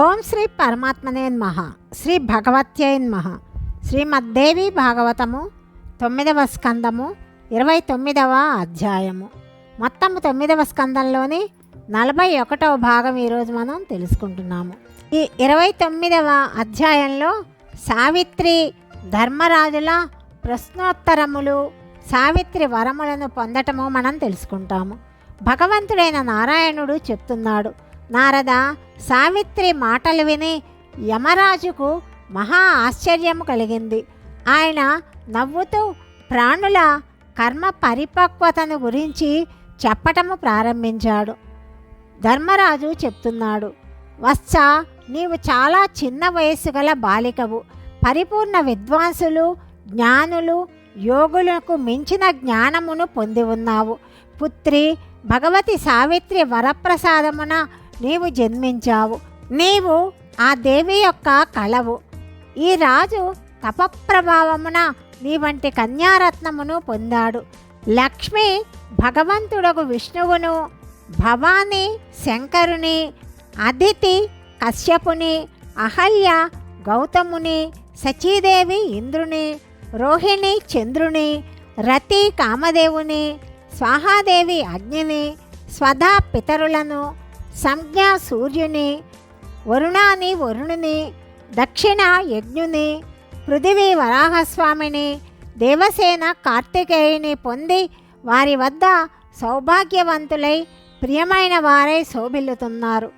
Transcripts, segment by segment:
ఓం శ్రీ పరమాత్మనే మహ శ్రీ భగవత్యై నమః. శ్రీమద్దేవి భాగవతము తొమ్మిదవ స్కందము ఇరవై తొమ్మిదవ అధ్యాయము. మొత్తం తొమ్మిదవ స్కందంలోని నలభై ఒకటవ భాగం ఈరోజు మనం తెలుసుకుంటున్నాము. ఈ ఇరవై తొమ్మిదవ అధ్యాయంలో సావిత్రి ధర్మరాజుల ప్రశ్నోత్తరములు సావిత్రి వరములను పొందటము మనం తెలుసుకుంటాము. భగవంతుడైన నారాయణుడు చెప్తున్నాడు నారద సావిత్రి మాటలు విని యమరాజుకు మహా ఆశ్చర్యము కలిగింది. ఆయన నవ్వుతూ ప్రాణుల కర్మ పరిపక్వతను గురించి చెప్పటము ప్రారంభించాడు. ధర్మరాజు చెప్తున్నాడు వత్స నీవు చాలా చిన్న వయస్సు గల బాలికవు. పరిపూర్ణ విద్వాంసులు జ్ఞానులు యోగులకు మించిన జ్ఞానమును పొంది ఉన్నావు. పుత్రి భగవతి సావిత్రి వరప్రసాదమున నీవు జన్మించావు. నీవు ఆ దేవి యొక్క కళవు ఈ రాజు తపప్రభావమున నీ వంటి కన్యారత్నమును పొందాడు. లక్ష్మి భగవంతుడకు విష్ణువును భవాని శంకరుని అదితి కశ్యపుని అహల్య గౌతముని సచీదేవి ఇంద్రుని రోహిణి చంద్రుని రతి కామదేవుని స్వాహాదేవి అగ్నిని స్వధా పితరులను సంజ్ఞ సూర్యుని వరుణాని వరుణుని దక్షిణ యజ్ఞుని పృథివీ వరాహస్వామిని దేవసేన కార్తికేయుని పొంది వారి వద్ద సౌభాగ్యవంతులై ప్రియమైన వారై శోభిల్లుతున్నారు.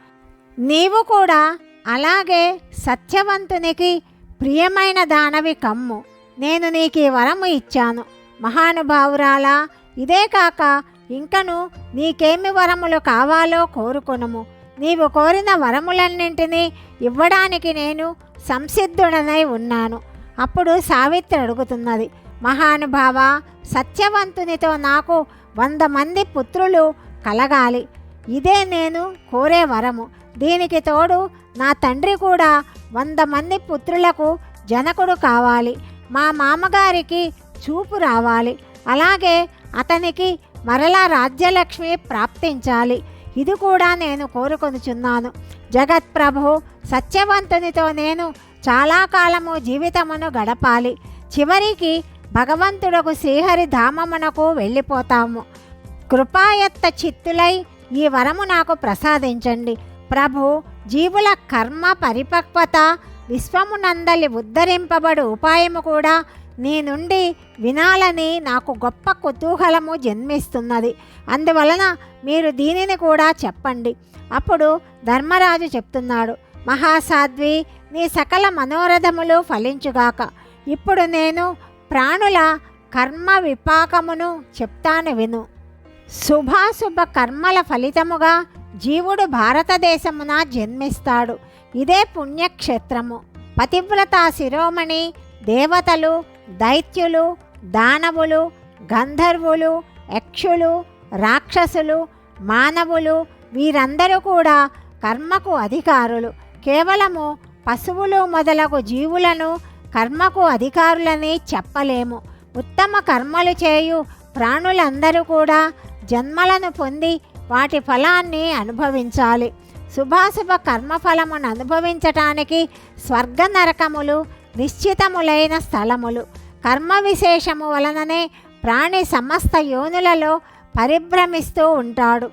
నీవు కూడా అలాగే సత్యవంతునికి ప్రియమైన దానవి కమ్ము. నేను నీకు ఈ వరము ఇచ్చాను. మహానుభావురాలా ఇదే కాక ఇంకను నీకేమి వరములు కావాలో కోరుకొనుము. నీవు కోరిన వరములన్నింటినీ ఇవ్వడానికి నేను సంసిద్ధుడనై ఉన్నాను. అప్పుడు సావిత్రి అడుగుతున్నది మహానుభావ సత్యవంతునితో నాకు వంద మంది పుత్రులు కలగాలి. ఇదే నేను కోరే వరము. దీనికి తోడు నా తండ్రి కూడా వంద మంది పుత్రులకు జనకుడు కావాలి. మా మామగారికి చూపు రావాలి. అలాగే అతనికి మరలా రాజ్యలక్ష్మి ప్రాప్తించాలి. ఇది కూడా నేను కోరుకొనుచున్నాను. జగత్ప్రభు సత్యవంతునితో నేను చాలా కాలము జీవితమును గడపాలి. చివరికి భగవంతుడకు శ్రీహరి ధామమునకు వెళ్ళిపోతాము. కృపాయత్త చిత్తులై ఈ వరము నాకు ప్రసాదించండి. ప్రభు జీవుల కర్మ పరిపక్వత విశ్వమునందలి ఉద్ధరింపబడు ఉపాయము కూడా నీ నుండి వినాలని నాకు గొప్ప కుతూహలము జన్మిస్తున్నది. అందువలన మీరు దీనిని కూడా చెప్పండి. అప్పుడు ధర్మరాజు చెప్తున్నాడు మహాసాధ్వి నీ సకల మనోరథములు ఫలించుగాక. ఇప్పుడు నేను ప్రాణుల కర్మ విపాకమును చెప్తాను విను. శుభాశుభ కర్మల ఫలితముగా జీవుడు భారతదేశమున జన్మిస్తాడు. ఇదే పుణ్యక్షేత్రము. పతివ్రత శిరోమణి దేవతలు దైత్యులు దానవులు గంధర్వులు యక్షులు రాక్షసులు మానవులు వీరందరూ కూడా కర్మకు అధికారులు. కేవలము పశువులు మొదలగు జీవులను కర్మకు అధికారులని చెప్పలేము. ఉత్తమ కర్మలు చేయు ప్రాణులందరూ కూడా జన్మలను పొంది వాటి ఫలాన్ని అనుభవించాలి. శుభాశుభ కర్మఫలమును అనుభవించటానికి స్వర్గ నరకములు నిశ్చితములైన స్థలములు. కర్మ విశేషము వలననే ప్రాణి సమస్త యోనులలో పరిభ్రమిస్తూ ఉంటాడు.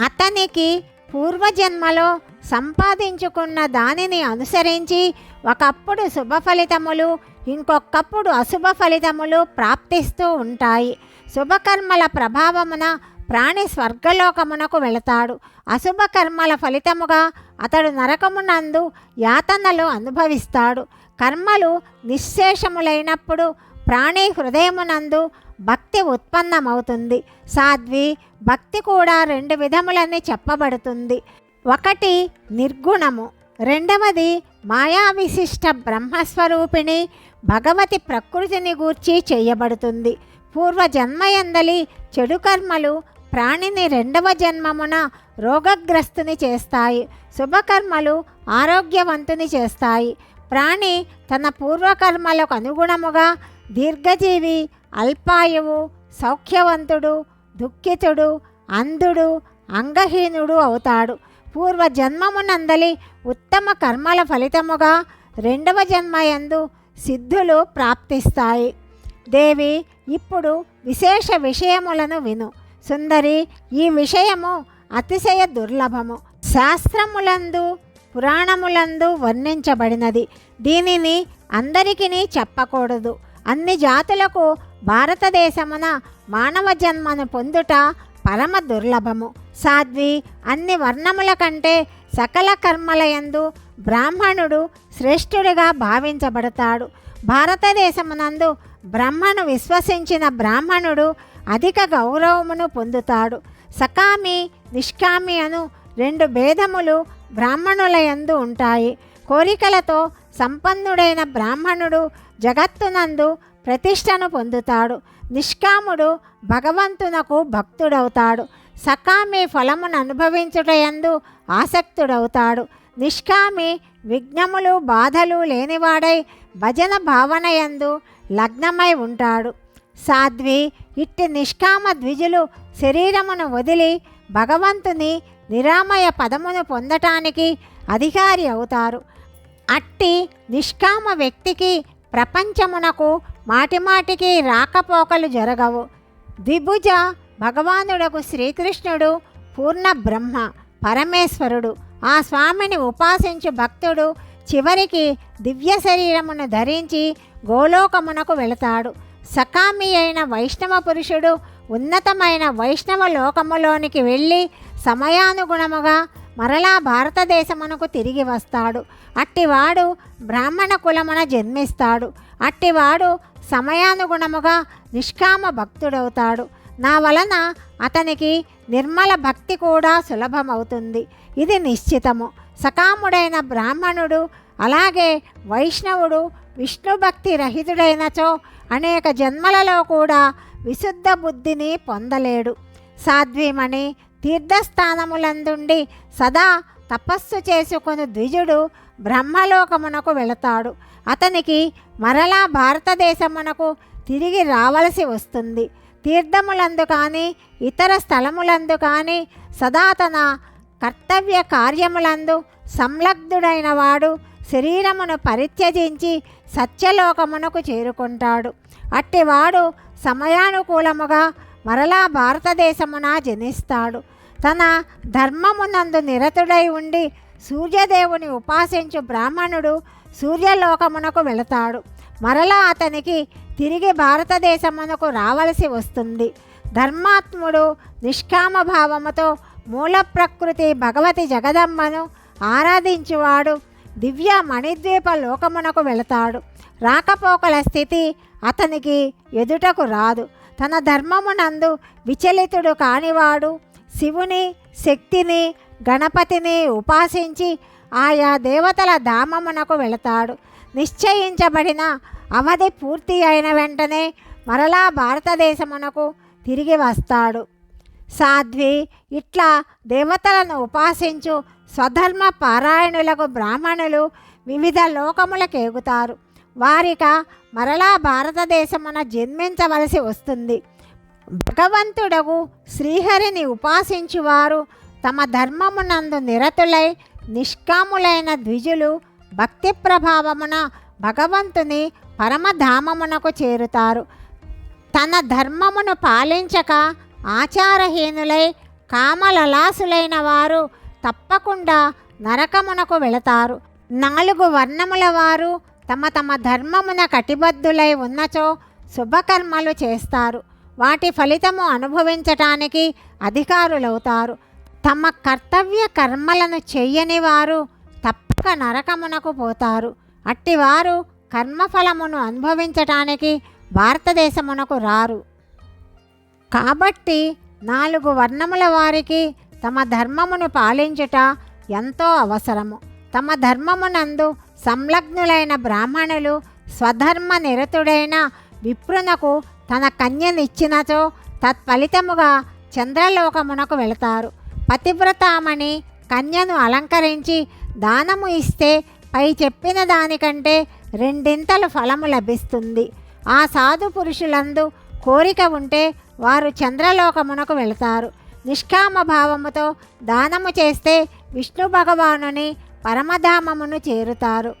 అతనికి పూర్వజన్మలో సంపాదించుకున్న దానిని అనుసరించి ఒకప్పుడు శుభ ఫలితములు ఇంకొకప్పుడు అశుభ ఫలితములు ప్రాప్తిస్తూ ఉంటాయి. శుభకర్మల ప్రభావమున ప్రాణి స్వర్గలోకమునకు వెళతాడు. అశుభ కర్మల ఫలితముగా అతడు నరకమునందు యాతనలు అనుభవిస్తాడు. కర్మలు నిశ్శేషములైనప్పుడు ప్రాణి హృదయమునందు భక్తి ఉత్పన్నమవుతుంది. సాధ్వి భక్తి కూడా రెండు విధములని చెప్పబడుతుంది. ఒకటి నిర్గుణము రెండవది మాయా విశిష్ట బ్రహ్మస్వరూపిణి భగవతి ప్రకృతిని గూర్చి చేయబడుతుంది. పూర్వజన్మయందలి చెడు కర్మలు ప్రాణిని రెండవ జన్మమున రోగగ్రస్తుని చేస్తాయి. శుభకర్మలు ఆరోగ్యవంతుని చేస్తాయి. ప్రాణి తన పూర్వకర్మలకు అనుగుణముగా దీర్ఘజీవి అల్పాయువు సౌఖ్యవంతుడు దుఃఖితుడు అంధుడు అంగహీనుడు అవుతాడు. పూర్వ జన్మమునందలి ఉత్తమ కర్మల ఫలితముగా రెండవ జన్మయందు సిద్ధులు ప్రాప్తిస్తాయి. దేవి ఇప్పుడు విశేష విషయములను విను. సుందరి ఈ విషయము అతిశయ దుర్లభము. శాస్త్రములందు పురాణములందు వర్ణించబడినది. దీనిని అందరికీ చెప్పకూడదు. అన్ని జాతులకు భారతదేశమున మానవ జన్మను పొందుట పరమ దుర్లభము. సాధ్వి అన్ని వర్ణముల కంటే సకల కర్మలయందు బ్రాహ్మణుడు శ్రేష్ఠుడిగా భావించబడతాడు. భారతదేశమునందు బ్రహ్మను విశ్వసించిన బ్రాహ్మణుడు అధిక గౌరవమును పొందుతాడు. సకామి నిష్కామి అను రెండు భేదములు బ్రాహ్మణుల యందు ఉంటాయి. కోరికలతో సంపన్నుడైన బ్రాహ్మణుడు జగత్తునందు ప్రతిష్టను పొందుతాడు. నిష్కాముడు భగవంతునకు భక్తుడవుతాడు. సకామి ఫలమును అనుభవించుటయందు ఆసక్తుడవుతాడు. నిష్కామి విఘ్నములు బాధలు లేనివాడై భజన భావనయందు లగ్నమై ఉంటాడు. సాధ్వి ఇట్టి నిష్కామ ద్విజులు శరీరమును వదిలి భగవంతుని నిరామయ పదమును పొందటానికి అధికారి అవుతారు. అట్టి నిష్కామ వ్యక్తికి ప్రపంచమునకు మాటిమాటికి రాకపోకలు జరగవు. ద్విభుజ భగవానుడకు శ్రీకృష్ణుడు పూర్ణ బ్రహ్మ పరమేశ్వరుడు. ఆ స్వామిని ఉపాసించు భక్తుడు చివరికి దివ్య శరీరమును ధరించి గోలోకమునకు వెళతాడు. సకామి అయిన వైష్ణవ పురుషుడు ఉన్నతమైన వైష్ణవ లోకములోనికి వెళ్ళి సమయానుగుణముగా మరలా భారతదేశమునకు తిరిగి వస్తాడు. అట్టివాడు బ్రాహ్మణ కులమున జన్మిస్తాడు. అట్టివాడు సమయానుగుణముగా నిష్కామ భక్తుడవుతాడు. నా వలన అతనికి నిర్మల భక్తి కూడా సులభమవుతుంది. ఇది నిశ్చితము. సకాముడైన బ్రాహ్మణుడు అలాగే వైష్ణవుడు విష్ణు భక్తి రహితుడైనచో అనేక జన్మలలో కూడా విశుద్ధ బుద్ధిని పొందలేడు. సాధ్వీమణి తీర్థస్థానములందుండి సదా తపస్సు చేసుకుని ద్విజుడు బ్రహ్మలోకమునకు వెళతాడు. అతనికి మరలా భారతదేశమునకు తిరిగి రావలసి వస్తుంది. తీర్థములందు కానీ ఇతర స్థలములందు కానీ సదా తన కర్తవ్య కార్యములందు సంలగ్ధుడైన వాడు శరీరమును పరిత్యజించి సత్యలోకమునకు చేరుకుంటాడు. అట్టివాడు సమయానుకూలముగా మరలా భారతదేశమున జనిస్తాడు. తన ధర్మమునందు నిరతుడై ఉండి సూర్యదేవుని ఉపాసించు బ్రాహ్మణుడు సూర్యలోకమునకు వెళతాడు. మరలా అతనికి తిరిగి భారతదేశమునకు రావలసి వస్తుంది. ధర్మాత్ముడు నిష్కామ భావముతో మూల ప్రకృతి భగవతి జగదమ్మను ఆరాధించువాడు దివ్య మణిద్వీప లోకమునకు వెళతాడు. రాకపోకల స్థితి అతనికి ఎదుటకు రాదు. తన ధర్మమునందు విచలితుడు కానివాడు. శివుని శక్తిని గణపతిని ఉపాసించి ఆయా దేవతల ధామమునకు వెళతాడు. నిశ్చయించబడిన అవధి పూర్తి అయిన వెంటనే మరలా భారతదేశమునకు తిరిగి వస్తాడు. సాధ్వి ఇట్లా దేవతలను ఉపాసించు స్వధర్మ పారాయణులకు బ్రాహ్మణులు వివిధ లోకములకు ఎగుతారు. వారిక మరలా భారతదేశమున జన్మించవలసి వస్తుంది. భగవంతుడగు శ్రీహరిని ఉపాసించువారు తమ ధర్మమునందు నిరతులై నిష్కాములైన ద్విజులు భక్తి ప్రభావమున భగవంతుని పరమధామమునకు చేరుతారు. తన ధర్మమును పాలించక ఆచారహీనులై కామలలాసులైన వారు తప్పకుండా నరకమునకు వెళతారు. నాలుగు వర్ణముల వారు తమ తమ ధర్మమున కటిబద్ధులై ఉన్నచో శుభకర్మలు చేస్తారు. వాటి ఫలితము అనుభవించటానికి అధికారులవుతారు. తమ కర్తవ్య కర్మలను చెయ్యని వారు తప్పక నరకమునకు పోతారు. అట్టివారు కర్మఫలమును అనుభవించటానికి భారతదేశమునకు రారు. కాబట్టి నాలుగు వర్ణముల వారికి తమ ధర్మమును పాలించుట ఎంతో అవసరము. తమ ధర్మమునందు సంలగ్నులైన బ్రాహ్మణులు స్వధర్మ నిరతుడైన విప్రునకు తన కన్యనిచ్చినచో తత్ఫలితముగా చంద్రలోకమునకు వెళతారు. పతివ్రతామణి కన్యను అలంకరించి దానము ఇస్తే పై చెప్పిన దానికంటే రెండింతలు ఫలము లభిస్తుంది. ఆ సాధు పురుషులందు కోరిక ఉంటే వారు చంద్రలోకమునకు వెళతారు. నిష్కామ భావముతో దానము చేస్తే విష్ణు భగవానుని పరమధామమును చేరుతారు.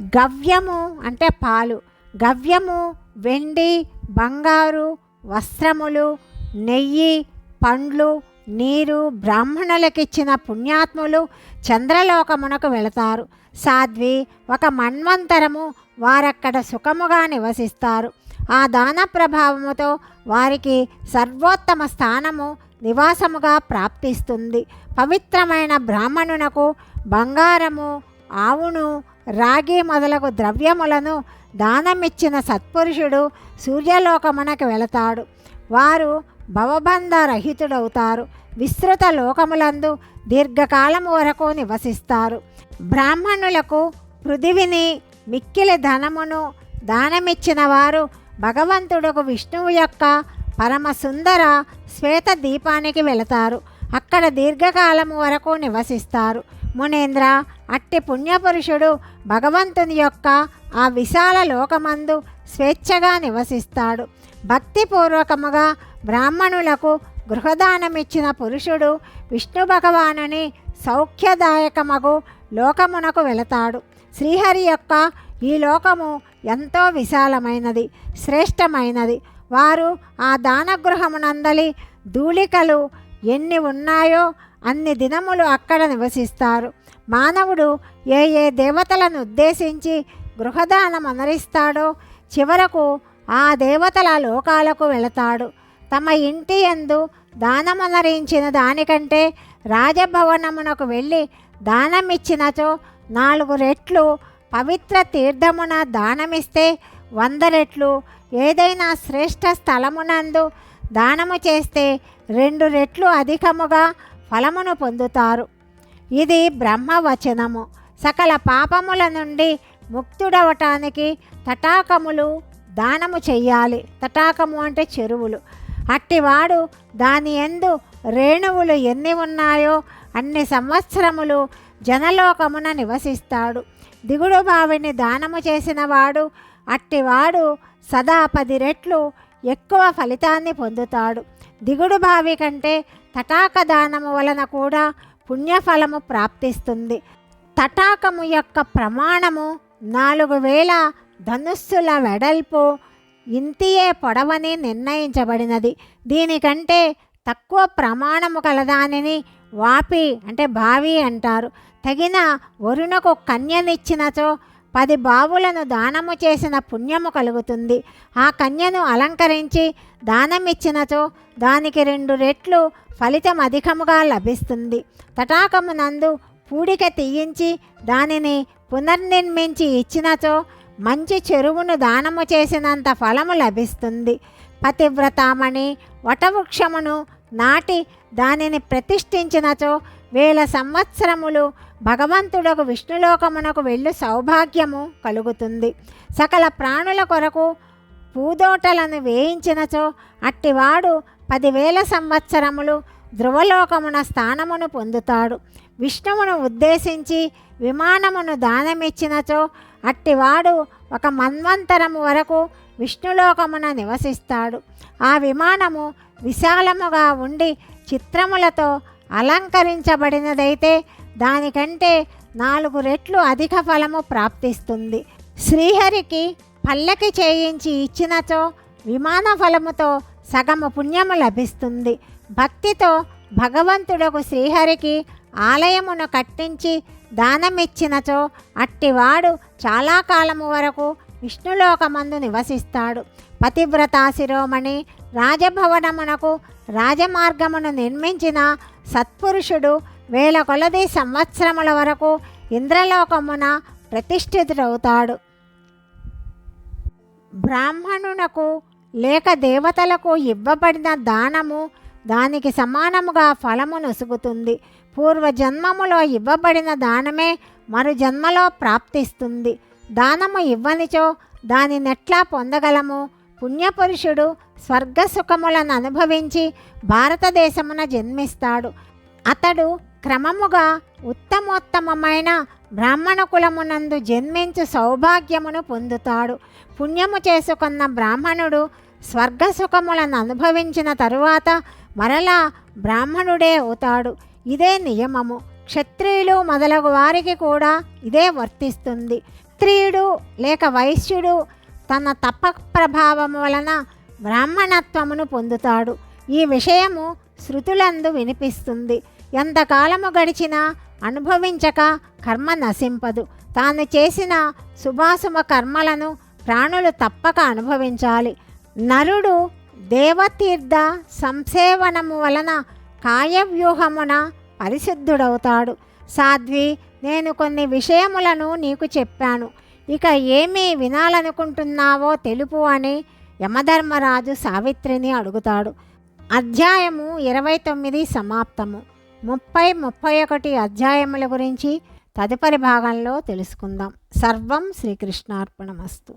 గవ్యము అంటే పాలు. గవ్యము వెండి బంగారు వస్త్రములు నెయ్యి పండ్లు నీరు బ్రాహ్మణులకిచ్చిన పుణ్యాత్ములు చంద్రలోకమునకు వెళతారు. సాధ్వి ఒక మన్వంతరము వారక్కడ సుఖముగా నివసిస్తారు. ఆ దాన ప్రభావముతో వారికి సర్వోత్తమ స్థానము నివాసముగా ప్రాప్తిస్తుంది. పవిత్రమైన బ్రాహ్మణునకు బంగారము ఆవును రాగి మొదలగు ద్రవ్యములను దానమిచ్చిన సత్పురుషుడు సూర్యలోకమునకు వెళతాడు. వారు భవబంధ రహితుడవుతారు. విస్తృత లోకములందు దీర్ఘకాలము వరకు నివసిస్తారు. బ్రాహ్మణులకు పృథివిని మిక్కిలి ధనమును దానమిచ్చిన వారు భగవంతుడుకు విష్ణువు యొక్క పరమ సుందర శ్వేత దీపానికి వెళతారు. అక్కడ దీర్ఘకాలము వరకు నివసిస్తారు. మునేంద్ర అట్టి పుణ్యపురుషుడు భగవంతుని యొక్క ఆ విశాల లోకమందు స్వేచ్ఛగా నివసిస్తాడు. భక్తిపూర్వకముగా బ్రాహ్మణులకు గృహదానమిచ్చిన పురుషుడు విష్ణు భగవానుని సౌఖ్యదాయకమగు లోకమునకు వెళతాడు. శ్రీహరి యొక్క ఈ లోకము ఎంతో విశాలమైనది శ్రేష్టమైనది. వారు ఆ దానగృహమునందలి ధూళికలు ఎన్ని ఉన్నాయో అన్ని దినములు అక్కడ నివసిస్తారు. మానవుడు ఏ ఏ దేవతలను ఉద్దేశించి గృహదానం అనరిస్తాడో చివరకు ఆ దేవతల లోకాలకు వెళతాడు. తమ ఇంటి యందు దానమనరించిన దానికంటే రాజభవనమునకు వెళ్ళి దానమిచ్చినచో నాలుగు రెట్లు పవిత్ర తీర్థమున దానమిస్తే వంద రెట్లు. ఏదైనా శ్రేష్ఠ స్థలమునందు దానము చేస్తే రెండు రెట్లు అధికముగా ఫలమును పొందుతారు. ఇది బ్రహ్మవచనము. సకల పాపముల నుండి ముక్తుడవటానికి తటాకములు దానము చెయ్యాలి. తటాకము అంటే చెరువులు. అట్టివాడు దాని ఎందు రేణువులు ఎన్ని ఉన్నాయో అన్ని సంవత్సరములు జనలోకమున నివసిస్తాడు. దిగుడు బావిని దానము చేసినవాడు అట్టివాడు సదా పది రెట్లు ఎక్కువ ఫలితాన్ని పొందుతాడు. దిగుడు బావి కంటే తటాక దానము వలన కూడా పుణ్యఫలము ప్రాప్తిస్తుంది. తటాకము యొక్క ప్రమాణము నాలుగు వేల ధనుస్సుల వెడల్పు ఇంతియే పొడవని నిర్ణయించబడినది. దీనికంటే తక్కువ ప్రమాణము కలదానిని వాపి అంటే బావి అంటారు. తగిన వరుణకు కన్యనిచ్చినచో పది బావులను దానము చేసిన పుణ్యము కలుగుతుంది. ఆ కన్యను అలంకరించి దానమిచ్చినచో దానికి రెండు రెట్లు ఫలితం అధికముగా లభిస్తుంది. తటాకమునందు పూడిక తీయించి దానిని పునర్నిర్మించి ఇచ్చినచో మంచి చెరువును దానము చేసినంత ఫలము లభిస్తుంది. పతివ్రతామణి వటవృక్షమును నాటి దానిని ప్రతిష్ఠించినచో వేల సంవత్సరములు భగవంతుడకు విష్ణులోకమునకు వెళ్ళు సౌభాగ్యము కలుగుతుంది. సకల ప్రాణుల కొరకు పూదోటలను వేయించినచో అట్టివాడు పదివేల సంవత్సరములు ధ్రువలోకమున స్థానమును పొందుతాడు. విష్ణువును ఉద్దేశించి విమానమును దానమిచ్చినచో అట్టివాడు ఒక మన్వంతరము వరకు విష్ణులోకమున నివసిస్తాడు. ఆ విమానము విశాలముగా ఉండి చిత్రములతో అలంకరించబడినదైతే దానికంటే నాలుగు రెట్లు అధిక ఫలము ప్రాప్తిస్తుంది. శ్రీహరికి పల్లకి చేయించి ఇచ్చినచో విమాన ఫలముతో సగము పుణ్యము లభిస్తుంది. భక్తితో భగవంతుడకు శ్రీహరికి ఆలయమును కట్టించి దానమిచ్చినచో అట్టివాడు చాలా కాలము వరకు విష్ణులోకమందు నివసిస్తాడు. పతివ్రతా శిరోమణి రాజభవనమునకు రాజమార్గమును నిర్మించిన సత్పురుషుడు వేల కొలది సంవత్సరముల వరకు ఇంద్రలోకమున ప్రతిష్ఠితుడవుతాడు. బ్రాహ్మణునకు లేక దేవతలకు ఇవ్వబడిన దానము దానికి సమానముగా ఫలము నొసుగుతుంది పూర్వజన్మములో ఇవ్వబడిన దానమే మరు జన్మలో ప్రాప్తిస్తుంది. దానము ఇవ్వనిచో దానినెట్లా పొందగలము. పుణ్యపురుషుడు స్వర్గ సుఖములను అనుభవించి భారతదేశమున జన్మిస్తాడు. అతడు క్రమముగా ఉత్తమోత్తమమైన బ్రాహ్మణ కులమునందు జన్మించు సౌభాగ్యమును పొందుతాడు. పుణ్యము చేసుకున్న బ్రాహ్మణుడు స్వర్గ సుఖములను అనుభవించిన తరువాత మరలా బ్రాహ్మణుడే అవుతాడు. ఇదే నియమము. క్షత్రియులు మొదలగు వారికి కూడా ఇదే వర్తిస్తుంది. క్షత్రియుడు లేక వైశ్యుడు తన తప ప్రభావం వలన బ్రాహ్మణత్వమును పొందుతాడు. ఈ విషయము శృతులందు వినిపిస్తుంది. ఎంతకాలము గడిచినా అనుభవించక కర్మ నశింపదు. తాను చేసిన శుభాశుభ కర్మలను ప్రాణులు తప్పక అనుభవించాలి. నరుడు దేవతీర్థ సంసేవనము వలన కాయవ్యూహమున పరిశుద్ధుడవుతాడు. సాధ్వి నేను కొన్ని విషయములను నీకు చెప్పాను. ఇక ఏమీ వినాలనుకుంటున్నావో తెలుపు అని యమధర్మరాజు సావిత్రిని అడుగుతాడు. అధ్యాయము ఇరవై తొమ్మిది సమాప్తము. ముప్పై ముప్పై ఒకటి అధ్యాయముల గురించి తదుపరి భాగంలో తెలుసుకుందాం. సర్వం శ్రీకృష్ణార్పణమస్తు.